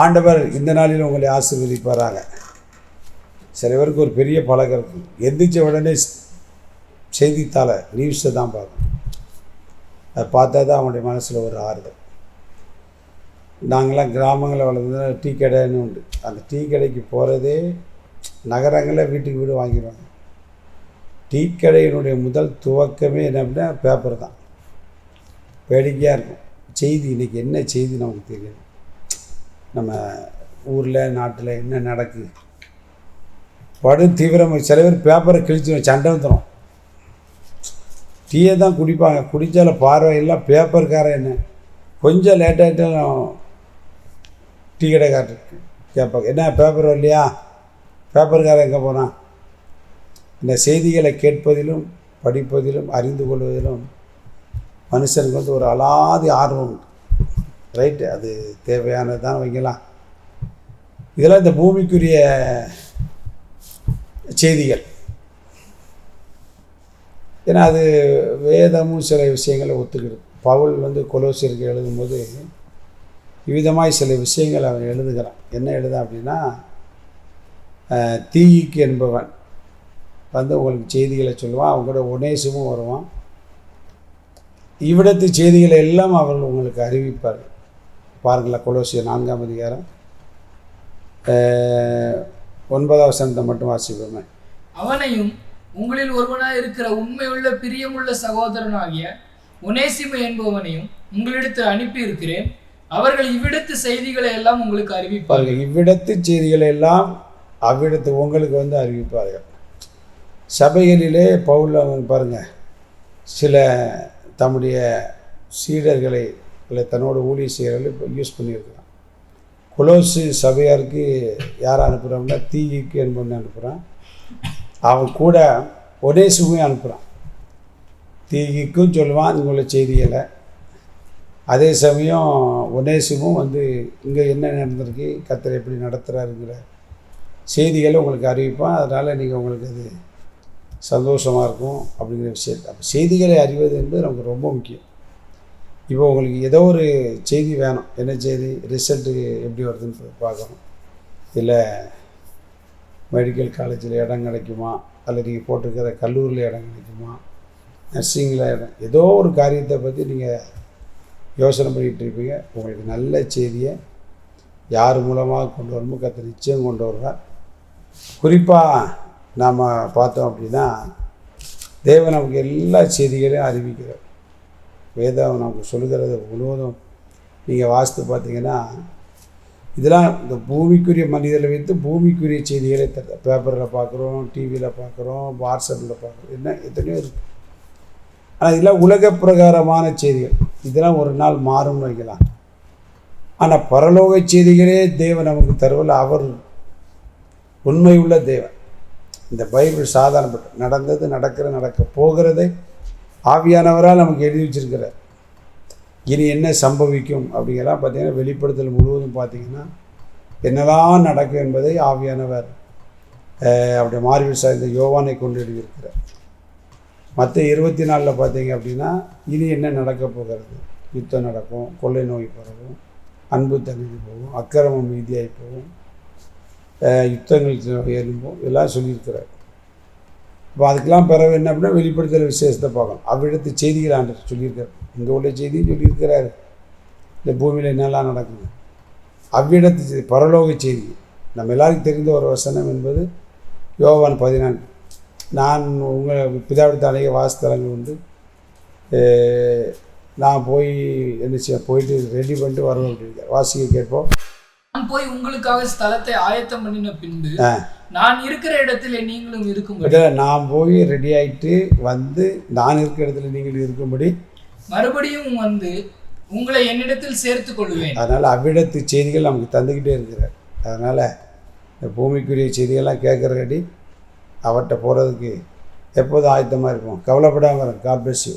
ஆண்டவர் இந்த நாளில் உங்களை ஆசீர்வதிப்பாராக. சில பேருக்கு ஒரு பெரிய பழக்கம் இருக்கும் எந்திரிச்ச உடனே செய்தித்தாளை நியூஸை தான் பார்க்கணும். அதை பார்த்தா தான் அவனுடைய மனசில் ஒரு ஆறுதல். நாங்களாம் கிராமங்களில் வளர்ந்து டீ கடைன்னு உண்டு. அந்த டீ கடைக்கு போகிறதே நகரங்களில் வீட்டுக்கு வீடு வாங்கிடுவாங்க. டீ கடையினுடைய முதல் துவக்கமே என்ன அப்படின்னா பேப்பர் தான். வேடிக்கையாக இருக்கும். செய்தி இன்றைக்கி என்ன செய்தி நமக்கு தெரியும்? நம்ம ஊரில் நாட்டில் என்ன நடக்குது? படு தீவிரம் சில பேர் பேப்பரை கிழிச்சு சண்டை வந்துடும் டீயை தான் குடிப்பாங்க. குடித்தால பார்வையெல்லாம் பேப்பர்காரன் என்ன? கொஞ்சம் லேட்டாகிட்டாலும் டீ கடைக்காரர் கேட்பாங்க. என்ன பேப்பர் இல்லையா பேப்பர்காரன் எங்கே போனான் இந்த செய்திகளை கேட்பதிலும் படிப்பதிலும் அறிந்து கொள்வதிலும் மனுஷனுக்கு வந்து ஒரு அலாதி ஆர்வம் உண்டு. ரைட்டு அது தேவையானது தான் வைக்கலாம் இதெல்லாம் இந்த பூமிக்குரிய செய்திகள். ஏன்னா அது வேதமும் சில விஷயங்களை ஒத்துக்கிது பவுல் வந்து கொலோசியருக்கு எழுதும்போது விதமாய் சில விஷயங்கள் அவன் எழுதுகிறான். என்ன எழுத அப்படின்னா தீயிக்கு என்பவன் வந்து உங்களுக்கு செய்திகளை சொல்லுவான் அவங்க கூட உனேசமும் வருவான். இவ்விடத்து செய்திகளை எல்லாம் அவர்கள் உங்களுக்கு அறிவிப்பார்கள். பாருங்களேன் கொலோசிய நான்காம் அதிகாரம். அஹ், ஒன்பதாம் வசனத்தை மட்டும் வாசிப்போமே. அவனையும் உங்களில் ஒருவனாய் இருக்கிற உண்மையுள்ள பிரியமுள்ள சகோதரனாகிய ஒனேசிமு என்பவனையும் உங்களிடத்தில் அனுப்பி இருக்கிறேன் அவர்கள் இவ்விடத்து செய்திகளை எல்லாம் உங்களுக்கு அறிவிப்பார்கள். இவ்விடத்து செய்திகளை எல்லாம் அவ்விடத்து உங்களுக்கு வந்து அறிவிப்பார்கள். சபைகளிலே பவுல் பாருங்கள் சில தம்முடைய சீடர்களை இல்லை தன்னோட ஊழிய சீடர்களை இப்போ யூஸ் பண்ணியிருக்கிறான். குலோசு சபையாருக்கு யாரை அனுப்புகிறாங்கன்னா தீயிக்கு என்பவனை அனுப்புகிறான் அவன் கூட ஒனேசுவையும் அனுப்புகிறான் தீகிக்கும் சொல்லுவான் இங்குள்ள செய்திகளை. அதே சமயம் ஒனேசுமும் வந்து இங்கே என்ன நடந்திருக்கு கத்தரை எப்படி நடத்துகிறாருங்கிற செய்திகளை உங்களுக்கு அறிவிப்பான். அதனால் நீங்கள் உங்களுக்கு அது சந்தோஷமாக இருக்கும் அப்படிங்கிற விஷயத்தை. அப்போ செய்திகளை அறிவது என்பது நமக்கு ரொம்ப முக்கியம். இப்போ உங்களுக்கு ஏதோ ஒரு செய்தி வேணும். என்ன செய்தி? ரிசல்ட்டு எப்படி வருதுன்னு பார்க்கணும். இல்லை மெடிக்கல் காலேஜில் இடம் கிடைக்குமா? அல்லது நீங்கள் போட்டிருக்கிற கல்லூரியில் இடம் கிடைக்குமா? நர்சிங்கில் இடம் ஏதோ ஒரு காரியத்தை பற்றி நீங்கள் யோசனை பண்ணிகிட்டு இருப்பீங்க. உங்களுக்கு நல்ல செய்தியை யார் மூலமாக கொண்டு வரணுமோ கற்று நிச்சயம் கொண்டு வருவார். குறிப்பாக நாம் பார்த்தோம் அப்படின்னா தேவன் நமக்கு எல்லா செய்திகளையும் அறிவிக்கிறார். வேதம் நமக்கு சொல்லுகிறது முழுவதும். நீங்கள் வாசித்து பார்த்தீங்கன்னா இதெல்லாம் இந்த பூமிக்குரிய மனிதர்களை வைத்து பூமிக்குரிய செய்திகளை தர பேப்பரில் பார்க்குறோம் டிவியில் பார்க்குறோம் வாட்ஸ்அப்பில் பார்க்குறோம். என்ன எத்தனையோ இருக்குது ஆனால் இதெல்லாம் உலக பிரகாரமான செய்திகள். இதெல்லாம் ஒரு நாள் மாறும்னு வைக்கலாம். ஆனால் பரலோக செய்திகளே தேவன் நமக்கு தருவல அவர் உண்மை உள்ள தேவன். இந்த பைபிள் சாதாரணப்பட்ட நடந்தது நடக்கிற நடக்க போகிறதை ஆவியானவராக நமக்கு எழுதி வச்சிருக்கிறார். இனி என்ன சம்பவிக்கும் அப்படிங்கிறலாம் பார்த்தீங்கன்னா வெளிப்படுத்தல் முழுவதும் பார்த்தீங்கன்னா என்னெல்லாம் நடக்கும் என்பதை ஆவியானவர் அப்படி அவருடைய மார்பில் சார்ந்த யோவானை கொண்டு எழுதியிருக்கிறார். மற்ற இருபத்தி நாலில் பார்த்தீங்க அப்படின்னா இனி என்ன நடக்க போகிறது? யுத்தம் நடக்கும் கொள்ளை நோய் பரவும் அன்பு தகுதி போகும் அக்கிரமம் மீதியாகி போகும் யுத்தங்கள் எழும்பும் இதெல்லாம் சொல்லியிருக்கிறார். இப்போ அதுக்கெல்லாம் பிறகு என்ன அப்படின்னா வெளிப்படுத்தல் விசேஷத்தை பார்க்கணும். அவ்விடத்து செய்திகள் ஆண்டு சொல்லியிருக்காரு இங்கே உள்ள செய்தியும் சொல்லியிருக்கிறாரு. இந்த பூமியில் என்னெல்லாம் நடக்குது? அவ்விடத்து செய்தி பரலோக செய்தி. நம்ம எல்லாருக்கும் தெரிந்த ஒரு வசனம் என்பது யோவான் பதினான்கு. நான் உங்கள் பிதாவிடத்து அநேக வாசத்தலங்கள் உண்டு. நான் போய் என்ன செய்ய போயிட்டு ரெடி பண்ணிட்டு வருவேன் அப்படின்னு வாசிக்க கேட்போம். நான் போய் உங்களுக்காக ஸ்தலத்தை ஆயத்தம் பண்ணின பின்பு நான் இருக்கிற இடத்திலே நீங்களும் இருக்கும்படி. பட் நான் போய் ரெடி ஆகிட்டு வந்து நான் இருக்கிற இடத்துல நீங்கள் இருக்கும்படி. மறுபடியும் வந்து உங்களை என்னிடத்தில் சேர்த்துக் கொள்வேன். அதனால் அவ்விடத்து செய்திகள் நமக்கு தந்துக்கிட்டே இருக்கிறார். அதனால் இந்த பூமிக்குரிய செய்திகள்லாம் கேட்குறக்காட்டி அவர்கிட்ட போகிறதுக்கு எப்போதும் ஆயத்தமாக இருக்கும் கவலைப்படாமல் இருக்கும் காட் bless you.